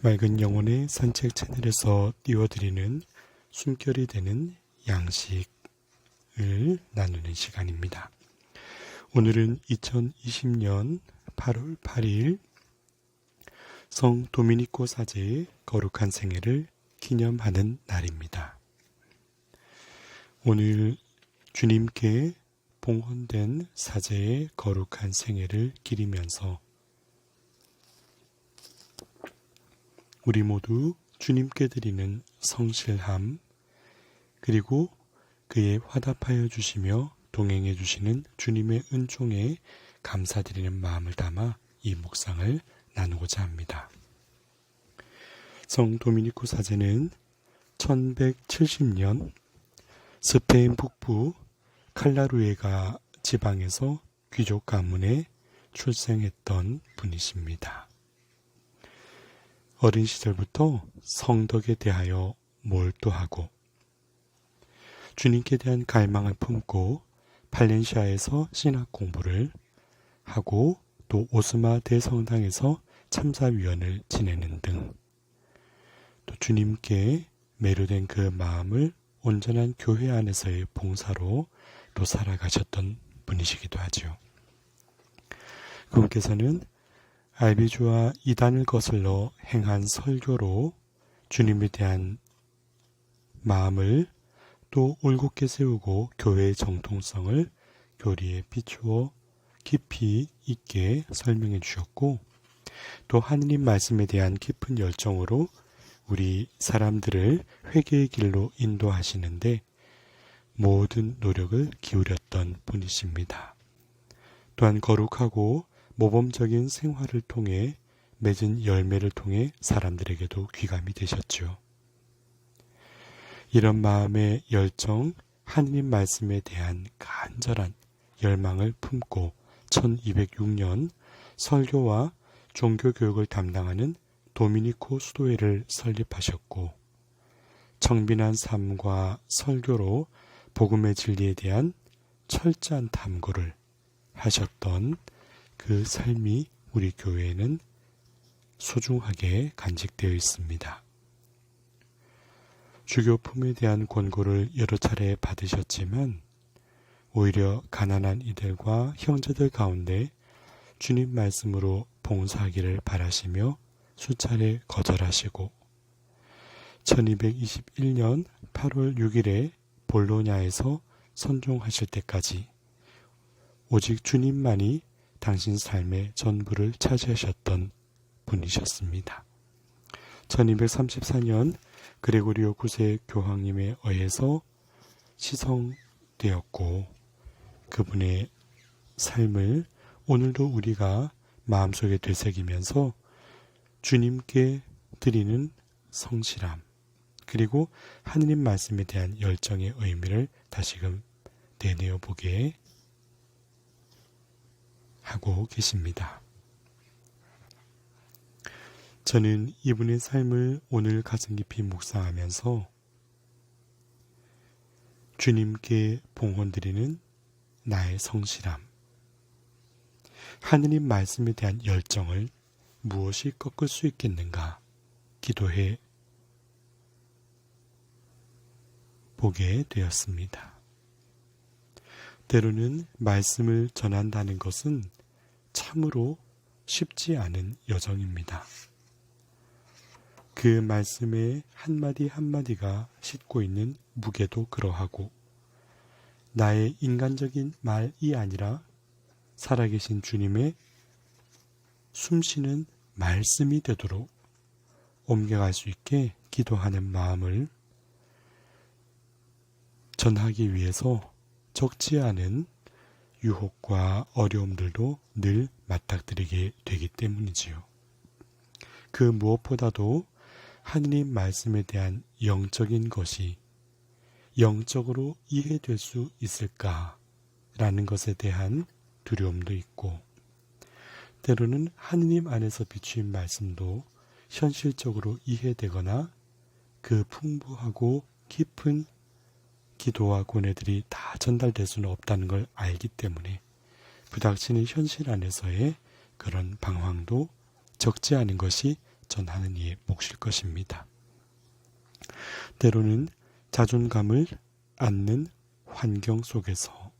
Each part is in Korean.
맑은 영혼의 산책 채널에서 띄워드리는 숨결이 되는 양식을 나누는 시간입니다. 오늘은 2020년 8월 8일 성 도미니코 사제의 거룩한 생애를 기념하는 날입니다. 오늘 주님께 봉헌된 사제의 거룩한 생애를 기리면서 우리 모두 주님께 드리는 성실함, 그리고 그의 화답하여 주시며 동행해 주시는 주님의 은총에 감사드리는 마음을 담아 이 묵상을 나누고자 합니다. 성 도미니코 사제는 1170년 스페인 북부 칼라루에가 지방에서 귀족 가문에 출생했던 분이십니다. 어린 시절부터 성덕에 대하여 몰두하고 주님께 대한 갈망을 품고 팔렌시아에서 신학 공부를 하고 또 오스마 대성당에서 참사위원을 지내는 등 또 주님께 매료된 그 마음을 온전한 교회 안에서의 봉사로 또 살아가셨던 분이시기도 하죠. 그분께서는 알비주와 이단을 거슬러 행한 설교로 주님에 대한 마음을 또 올곧게 세우고 교회의 정통성을 교리에 비추어 깊이 있게 설명해 주셨고 또 하느님 말씀에 대한 깊은 열정으로 우리 사람들을 회개의 길로 인도하시는데 모든 노력을 기울였던 분이십니다. 또한 거룩하고 모범적인 생활을 통해 맺은 열매를 통해 사람들에게도 귀감이 되셨죠. 이런 마음의 열정, 하느님 말씀에 대한 간절한 열망을 품고 1206년 설교와 종교 교육을 담당하는 도미니코 수도회를 설립하셨고 청빈한 삶과 설교로 복음의 진리에 대한 철저한 탐구를 하셨던 그 삶이 우리 교회에는 소중하게 간직되어 있습니다. 주교품에 대한 권고를 여러 차례 받으셨지만 오히려 가난한 이들과 형제들 가운데 주님 말씀으로 봉사하기를 바라시며 수차례 거절하시고 1221년 8월 6일에 볼로냐에서 선종하실 때까지 오직 주님만이 당신 삶의 전부를 차지하셨던 분이셨습니다. 1234년 그레고리오 9세 교황님에 의해서 시성되었고 그분의 삶을 오늘도 우리가 마음속에 되새기면서 주님께 드리는 성실함 그리고 하느님 말씀에 대한 열정의 의미를 다시금 내내어 보게 하고 계십니다. 저는 이분의 삶을 오늘 가슴 깊이 묵상하면서 주님께 봉헌드리는 나의 성실함, 하느님 말씀에 대한 열정을 무엇이 꺾을 수 있겠는가 기도해 보게 되었습니다. 때로는 말씀을 전한다는 것은 참으로 쉽지 않은 여정입니다. 그 말씀의 한마디 한마디가 싣고 있는 무게도 그러하고 나의 인간적인 말이 아니라 살아계신 주님의 숨쉬는 말씀이 되도록 옮겨갈 수 있게 기도하는 마음을 전하기 위해서 적지 않은 유혹과 어려움들도 늘 맞닥뜨리게 되기 때문이지요. 그 무엇보다도 하느님 말씀에 대한 영적인 것이 영적으로 이해될 수 있을까라는 것에 대한 두려움도 있고, 때로는 하느님 안에서 비추인 말씀도 현실적으로 이해되거나 그 풍부하고 깊은 기도와 고뇌들이 다 전달될 수는 없다는 걸 알기 때문에 부닥치는 현실 안에서의 그런 방황도 적지 않은 것이 전하는 이의 몫일 것입니다. 때로는 자존감을 안는 환경 속에서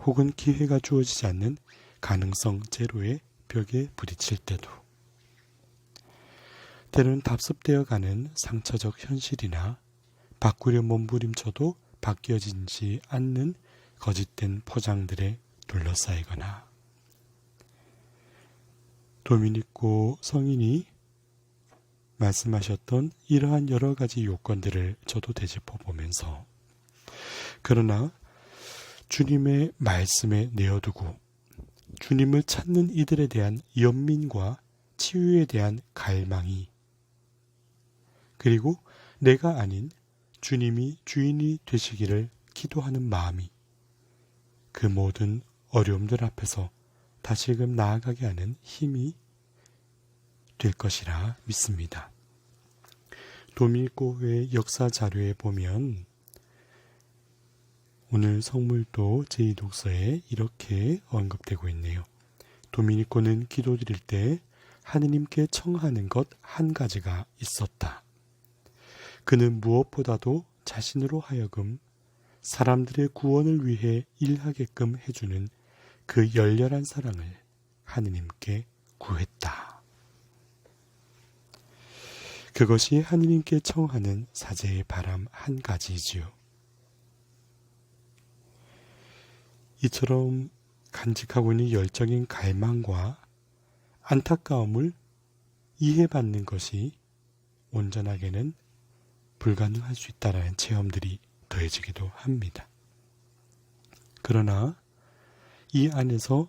혹은 기회가 주어지지 않는 가능성 제로의 벽에 부딪힐 때도 때로는 답습되어 가는 상처적 현실이나 바꾸려 몸부림쳐도 바뀌어지지 않는 거짓된 포장들에 둘러싸이거나. 도미니코 성인이 말씀하셨던 이러한 여러 가지 요건들을 저도 되짚어 보면서. 그러나 주님의 말씀에 내어두고 주님을 찾는 이들에 대한 연민과 치유에 대한 갈망이 그리고 내가 아닌 주님이 주인이 되시기를 기도하는 마음이 그 모든 어려움들 앞에서 다시금 나아가게 하는 힘이 될 것이라 믿습니다. 도미니코의 역사 자료에 보면 오늘 성물도 제2독서에 이렇게 언급되고 있네요. 도미니코는 기도드릴 때 하느님께 청하는 것 한 가지가 있었다. 그는 무엇보다도 자신으로 하여금 사람들의 구원을 위해 일하게끔 해주는 그 열렬한 사랑을 하느님께 구했다. 그것이 하느님께 청하는 사제의 바람 한 가지이지요. 이처럼 간직하고 있는 열정인 갈망과 안타까움을 이해받는 것이 온전하게는 불가능할 수 있다라는 체험들이 더해지기도 합니다. 그러나 이 안에서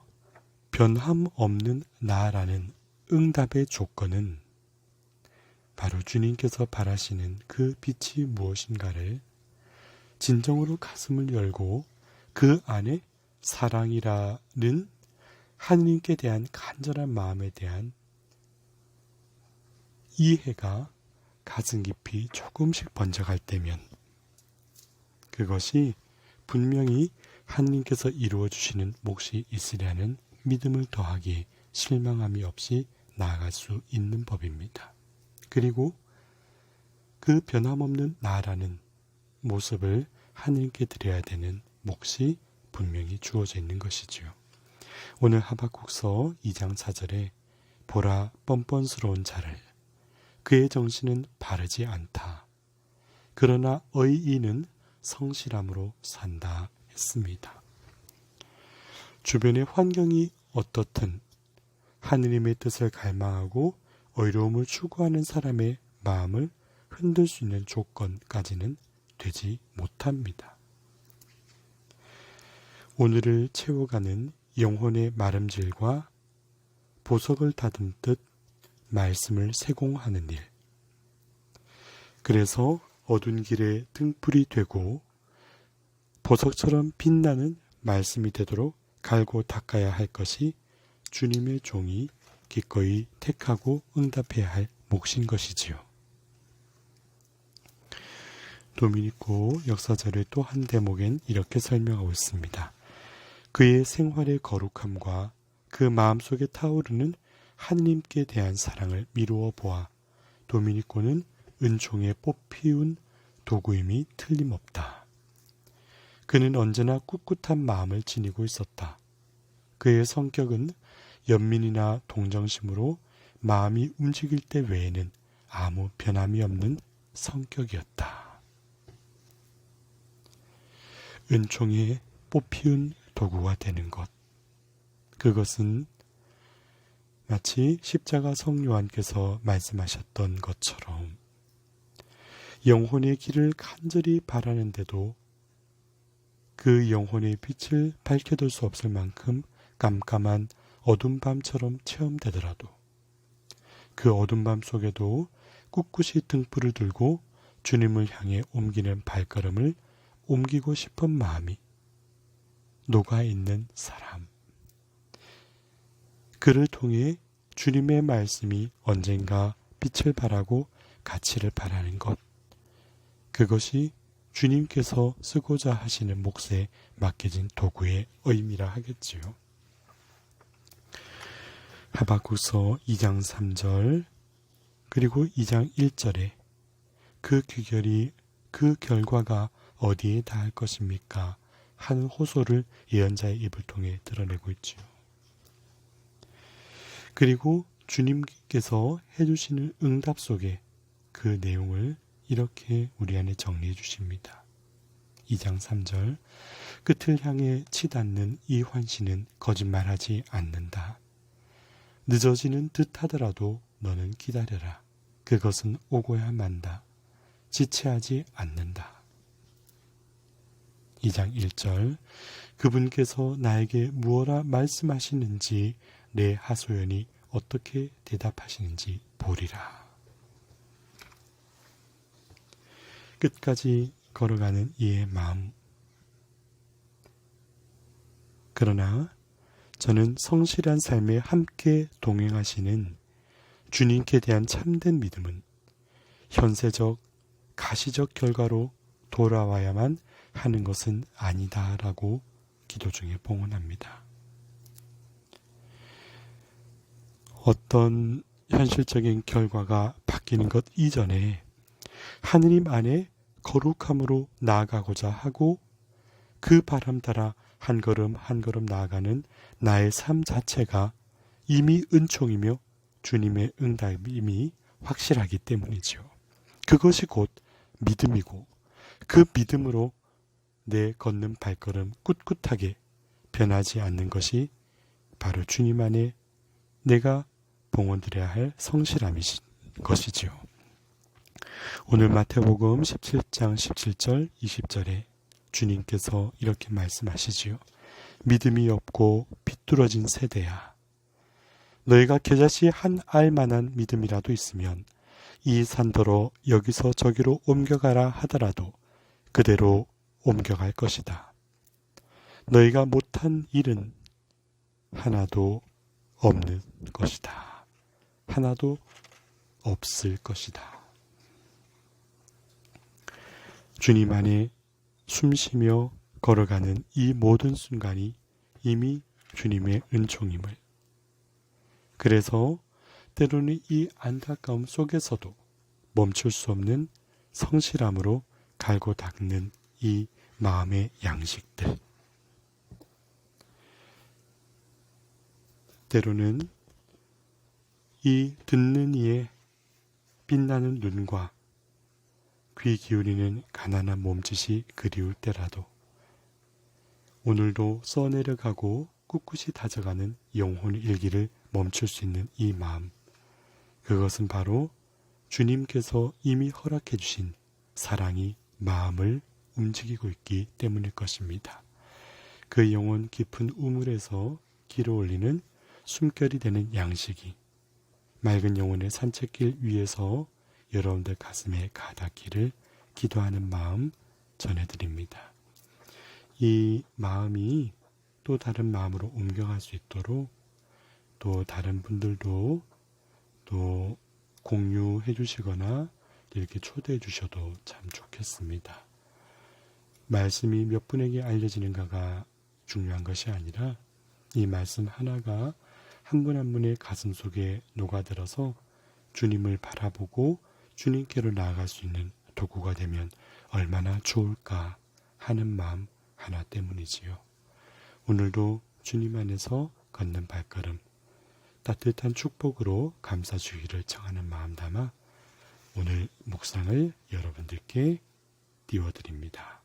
변함 없는 나라는 응답의 조건은 바로 주님께서 바라시는 그 빛이 무엇인가를 진정으로 가슴을 열고 그 안에 사랑이라는 하느님께 대한 간절한 마음에 대한 이해가 가슴 깊이 조금씩 번져갈 때면 그것이 분명히 하느님께서 이루어 주시는 몫이 있으려는 믿음을 더하기 실망함이 없이 나아갈 수 있는 법입니다. 그리고 그 변함없는 나라는 모습을 하느님께 드려야 되는 몫이 분명히 주어져 있는 것이지요. 오늘 하박국서 2장 4절에 보라 뻔뻔스러운 자를 그의 정신은 바르지 않다. 그러나 의인은 성실함으로 산다 했습니다. 주변의 환경이 어떻든 하느님의 뜻을 갈망하고 의로움을 추구하는 사람의 마음을 흔들 수 있는 조건까지는 되지 못합니다. 오늘을 채워가는 영혼의 마름질과 보석을 다듬듯 말씀을 세공하는 일. 그래서 어두운 길에 등불이 되고 보석처럼 빛나는 말씀이 되도록 갈고 닦아야 할 것이 주님의 종이 기꺼이 택하고 응답해야 할 몫인 것이지요. 도미니코 역사절의 또한 대목엔 이렇게 설명하고 있습니다. 그의 생활의 거룩함과 그 마음속에 타오르는 하느님께 대한 사랑을 미루어 보아 도미니코는 은총에 뽑히운 도구임이 틀림없다. 그는 언제나 꿋꿋한 마음을 지니고 있었다. 그의 성격은 연민이나 동정심으로 마음이 움직일 때 외에는 아무 변함이 없는 성격이었다. 은총에 뽑히운 도구가 되는 것. 그것은 마치 십자가 성요한께서 말씀하셨던 것처럼 영혼의 길을 간절히 바라는데도 그 영혼의 빛을 밝혀둘 수 없을 만큼 깜깜한 어둠 밤처럼 체험되더라도 그 어둠 밤 속에도 꿋꿋이 등불을 들고 주님을 향해 옮기는 발걸음을 옮기고 싶은 마음이 녹아 있는 사람. 그를 통해 주님의 말씀이 언젠가 빛을 발하고 가치를 발하는 것. 그것이 주님께서 쓰고자 하시는 몫에 맡겨진 도구의 의미라 하겠지요. 하박국서 2장 3절 그리고 2장 1절에 그 귀결이 그 결과가 어디에 닿을 것입니까? 하는 호소를 예언자의 입을 통해 드러내고 있지요. 그리고 주님께서 해주시는 응답 속에 그 내용을 이렇게 우리 안에 정리해 주십니다. 2장 3절 끝을 향해 치닫는 이 환시는 거짓말하지 않는다. 늦어지는 듯 하더라도 너는 기다려라. 그것은 오고야 만다. 지체하지 않는다. 2장 1절 그분께서 나에게 무엇라 말씀하시는지 내 하소연이 어떻게 대답하시는지 보리라. 끝까지 걸어가는 이의 마음. 그러나 저는 성실한 삶에 함께 동행하시는 주님께 대한 참된 믿음은 현세적, 가시적 결과로 돌아와야만 하는 것은 아니다라고 기도 중에 봉헌합니다. 어떤 현실적인 결과가 바뀌는 것 이전에 하느님 안에 거룩함으로 나아가고자 하고 그 바람 따라 한 걸음 한 걸음 나아가는 나의 삶 자체가 이미 은총이며 주님의 응답임이 확실하기 때문이지요. 그것이 곧 믿음이고 그 믿음으로 내 걷는 발걸음 꿋꿋하게 변하지 않는 것이 바로 주님 안에 내가 봉헌드려야 할 성실함이신 것이지요. 오늘 마태복음 17장 17절 20절에 주님께서 이렇게 말씀하시지요. 믿음이 없고 비뚤어진 세대야. 너희가 겨자씨 한 알만한 믿음이라도 있으면 이 산더러 여기서 저기로 옮겨가라 하더라도 그대로 옮겨갈 것이다. 너희가 못한 일은 하나도 없는 것이다. 하나도 없을 것이다. 주님 안에 숨 쉬며 걸어가는 이 모든 순간이 이미 주님의 은총임을. 그래서 때로는 이 안타까움 속에서도 멈출 수 없는 성실함으로 갈고 닦는 이 마음의 양식들. 때로는 이 듣는 이의 빛나는 눈과 귀 기울이는 가난한 몸짓이 그리울 때라도 오늘도 써내려가고 꿋꿋이 다져가는 영혼 일기를 멈출 수 있는 이 마음. 그것은 바로 주님께서 이미 허락해 주신 사랑이 마음을 움직이고 있기 때문일 것입니다. 그 영혼 깊은 우물에서 길어 올리는 숨결이 되는 양식이 맑은 영혼의 산책길 위에서 여러분들 가슴에 가닿기를 기도하는 마음 전해드립니다. 이 마음이 또 다른 마음으로 옮겨갈 수 있도록 또 다른 분들도 또 공유해 주시거나 이렇게 초대해 주셔도 참 좋겠습니다. 말씀이 몇 분에게 알려지는가가 중요한 것이 아니라 이 말씀 하나가 한분한 분의 가슴 속에 녹아들어서 주님을 바라보고 주님께로 나아갈 수 있는 도구가 되면 얼마나 좋을까 하는 마음 하나 때문이지요. 오늘도 주님 안에서 걷는 발걸음 따뜻한 축복으로 감사주기를 청하는 마음 담아 오늘 묵상을 여러분들께 띄워드립니다.